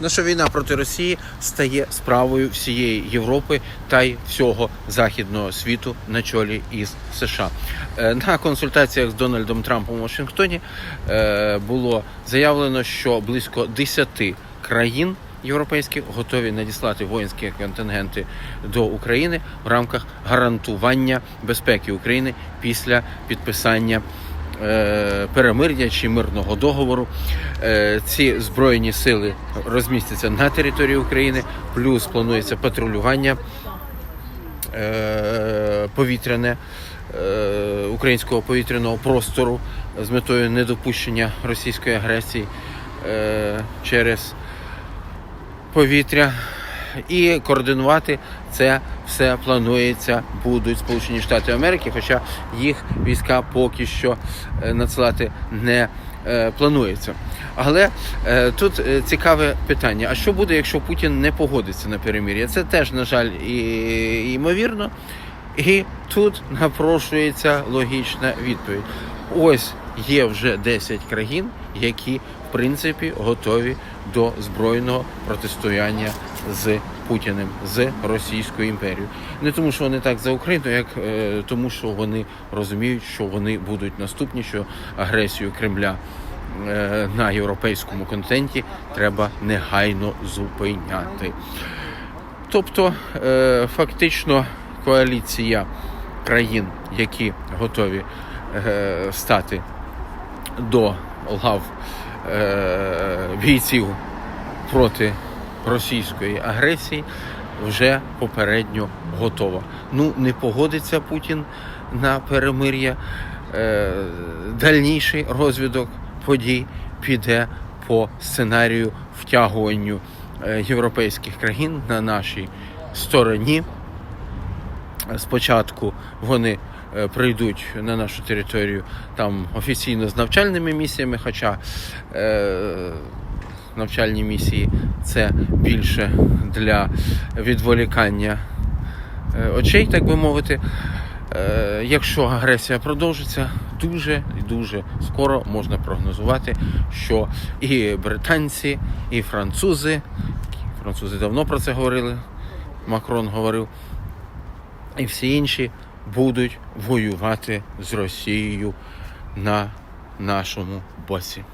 Наша війна проти Росії стає справою всієї Європи та й всього західного світу на чолі із США. Е, На консультаціях з Дональдом Трампом у Вашингтоні е, було заявлено, що близько 10 країн. Європейські готові надіслати воїнські контингенти до України в рамках гарантування безпеки України після підписання перемир'я чи мирного договору. Е, Ці збройні сили розмістяться на території України, плюс планується патрулювання е, повітряне е, українського повітряного простору з метою недопущення російської агресії е, через повітря. І координувати це все планується будуть Сполучені Штати Америки, хоча їх війська поки що е, надсилати не е, планується. Але е, тут цікаве питання: а що буде, якщо Путін не погодиться на перемир'я? Це теж, на жаль, і, ймовірно. І тут напрошується логічна відповідь. Ось є вже 10 країн, які в принципі готові до збройного протистояння з Путіним, з Російською імперією. Не тому, що вони так за Україну, як е, тому, що вони розуміють, що вони будуть наступні, що агресію Кремля е, на європейському континенті треба негайно зупиняти. Тобто, е, фактично, коаліція країн, які готові е, стати до лав е, бійців проти російської агресії, вже попередньо готова. Ну, не погодиться Путін на перемир'я. Е, дальніший розвиток подій піде по сценарію втягуванню е, європейських країн на нашій стороні. Спочатку вони прийдуть на нашу територію там офіційно з навчальними місіями, хоча е, навчальні місії це більше для відволікання е, очей, так би мовити. Е, Якщо агресія продовжиться, дуже і дуже скоро можна прогнозувати, що і британці, і французи, французи давно про це говорили, Макрон говорив, і всі інші будуть воювати з Росією на нашому боці.